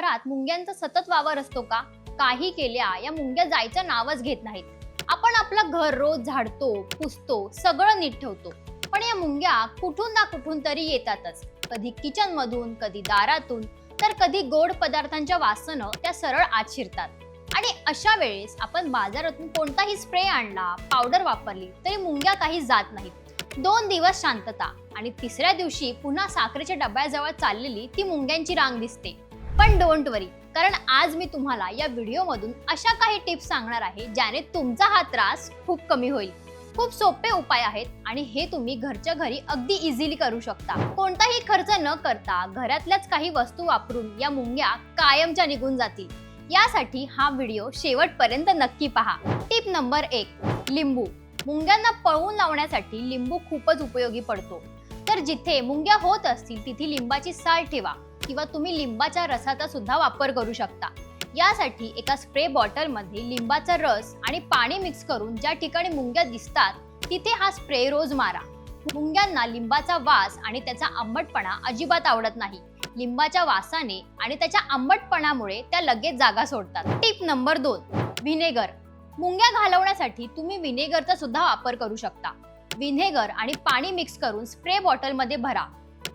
घरात मुंग्यांचा सतत वावर असतो का? काही केल्या या मुंग्या जायचं नावच घेत नाहीत. आपण आपलं घर रोज झाडतो पुसतो सगळं नीट ठेवतो. पण या मुंग्या कुठून ना कुठून तरी येतातच. कधी किचन मधून कधी दारातून तर कधी गोड पदार्थांच्या वासनं त्या सरळ आत शिरतात. आणि अशा वेळेस आपण बाजारातून कोणताही स्प्रे आणला पावडर वापरली तरी मुंग्या काही जात नाहीत. दोन दिवस शांतता आणि तिसऱ्या दिवशी पुन्हा साखरेच्या डब्याजवळ चाललेली ती मुंग्यांची रांग दिसते. पण डोंट वरी कारण आज मी तुम्हाला या व्हिडिओमधून अशा काही टिप्स सांगणार आहे ज्याने तुमचा हा त्रास खूप कमी होईल. खूप सोपे उपाय आहेत आणि हे तुम्ही घरच्या घरी अगदी इझिली करू शकता. कोणताही खर्च न करता घरातल्याच काही वस्तू वापरून या मुंग्या कायमच्या निघून जातील. यासाठी हा व्हिडिओ शेवटपर्यंत नक्की पहा. टिप नंबर एक लिंबू. मुंग्यांना पळवून लावण्यासाठी लिंबू खूपच उपयोगी पडतो. तर जिथे मुंग्या होत असतील तिथे लिंबाची साल ठेवा. किंवा तुम्ही लिंबाच्या रसाचा सुद्धा वापर करू शकता. यासाठी एका स्प्रे बॉटलमध्ये लिंबाचा रस आणि पाणी मिक्स करून ज्या ठिकाणी मुंग्या दिसतात तिथे हा स्प्रे रोज मारा. मुंग्यांना लिंबाचा वास आणि त्याचा आंबटपणा अजिबात आवडत नाही. लिंबाच्या वासाने आणि त्याच्या आंबटपणामुळे त्या लगेच जागा सोडतात. टिप नंबर दोन व्हिनेगर. मुंग्या घालवण्यासाठी तुम्ही विनेगरचा सुद्धा वापर करू शकता. व्हिनेगर आणि पाणी मिक्स करून स्प्रे बॉटलमध्ये भरा.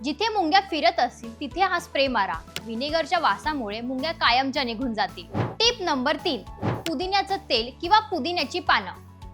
जिथे मुंग्या फिरत असतील तिथे हा स्प्रे मारा. व्हिनेगरच्या वासामुळे मुंग्या कायमच्या निघून जातील. टिप नंबर तीन पुदिन्याचं तेल किंवा पुदिन्याची पानं.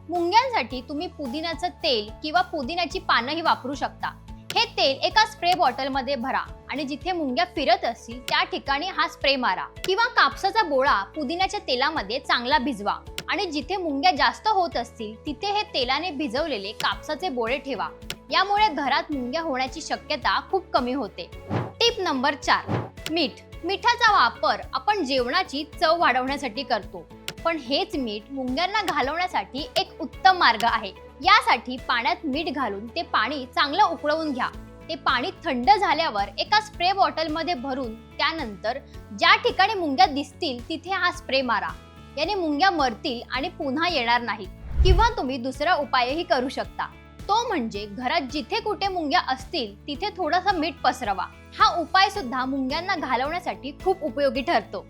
मुंग्यांसाठी तुम्ही पुदिन्याचं तेल किंवा पुदिन्याची पानंही वापरू शकता. हे तेल एका स्प्रे बॉटलमध्ये भरा आणि जिथे मुंग्या फिरत असतील त्या ठिकाणी हा स्प्रे मारा. किंवा कापसाचा बोळा पुदिन्याच्या तेलामध्ये चांगला भिजवा आणि जिथे मुंग्या जास्त होत असतील तिथे हे तेलाने भिजवलेले कापसाचे बोळे ठेवा. यामुळे घरात मुंग्या होण्याची शक्यता खूप कमी होते. टिप नंबर चार मीठ. मिठाचा वापर आपण जेवणाची चव वाढवण्यासाठी करतो. पण हेच मीठ मुंग्यांना घालवण्यासाठी एक उत्तम मार्ग आहे. यासाठी पाण्यात मीठ घालून ते पाणी चांगलं उकळवून घ्या. ते पाणी थंड झाल्यावर एका स्प्रे बॉटलमध्ये भरून त्यानंतर ज्या ठिकाणी मुंग्या दिसतील तिथे हा स्प्रे मारा. याने मुंग्या मरतील आणि पुन्हा येणार नाहीत. किंवा तुम्ही दुसरा उपायही करू शकता. तो म्हणजे घरात जिथे कुठे मुंग्या असतील तिथे थोडासा मीठ पसरवा. हा उपाय सुद्धा मुंग्यांना घालवण्यासाठी खूप उपयोगी ठरतो.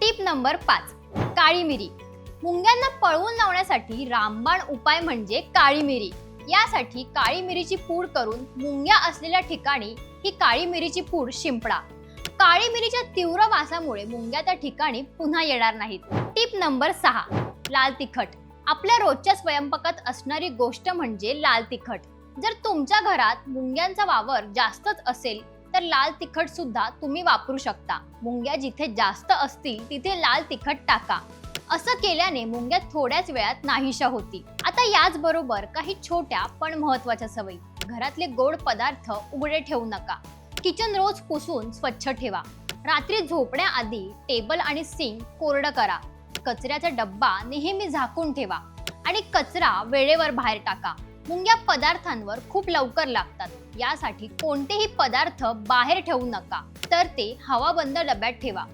टिप नंबर पाच काळी मिरी मुंग्यांना पळवून लावण्यासाठी रामबाण उपाय म्हणजे काळी मिरी यासाठी काळी मिरीची पूड करून मुंग्या असलेल्या ठिकाणी ही काळी मिरीची पूड शिंपडा. काळी मिरीच्या तीव्र वासामुळे मुंग्या त्या ठिकाणी पुन्हा येणार नाहीत. टिप नंबर सहा लाल तिखट. आपल्या रोजच्या स्वयंपाकात असणारी गोष्ट म्हणजे लाल तिखट. जर तुमच्या घरात मुंग्यांचा वावर जास्तच असेल तर लाल तिखट सुद्धा तुम्ही वापरू शकता. मुंग्या जिथे जास्त असतील तिथे लाल तिखट टाका. असं केल्याने मुंग्या थोड्याच वेळात नाहीशा होती आता याच बरोबर काही छोट्या पण महत्त्वाच्या सवयी. घरातले गोड पदार्थ उघडे ठेवू नका. किचन रोज पुसून स्वच्छ ठेवा. रात्री झोपण्याआधी टेबल आणि सिंक कोरडं करा. कचऱ्याचा डब्बा नेहमी झाकून ठेवा आणि कचरा वेळेवर बाहेर टाका. मुंग्या पदार्थांवर खूप लवकर लागतात. यासाठी कोणतेही पदार्थ बाहेर ठेवू नका. तर ते हवाबंद डब्यात ठेवा.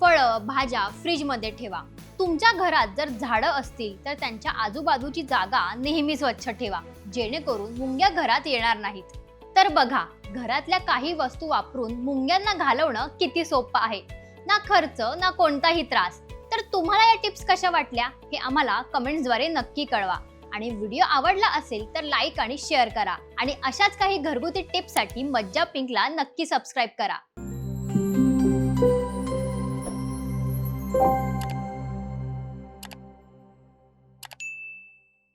फळं भाज्या फ्रीजमध्ये ठेवा. तुमच्या घरात जर झाडं असतील तर त्यांच्या आजूबाजूची जागा नेहमी स्वच्छ ठेवा. जेणेकरून मुंग्या घरात येणार नाहीत. तर बघा घरातल्या काही वस्तू वापरून मुंग्यांना घालवणं किती सोपं आहे. ना खर्च ना कोणताही त्रास. तर तुम्हाला या टिप्स कशा वाटल्या हे आम्हाला कमेंट्सद्वारे नक्की कळवा. आणि व्हिडिओ आवडला असेल तर लाईक आणि शेअर करा. आणि अशाच काही घरगुती टिप्ससाठी मज्जा पिंकला नक्की सबस्क्राईब करा.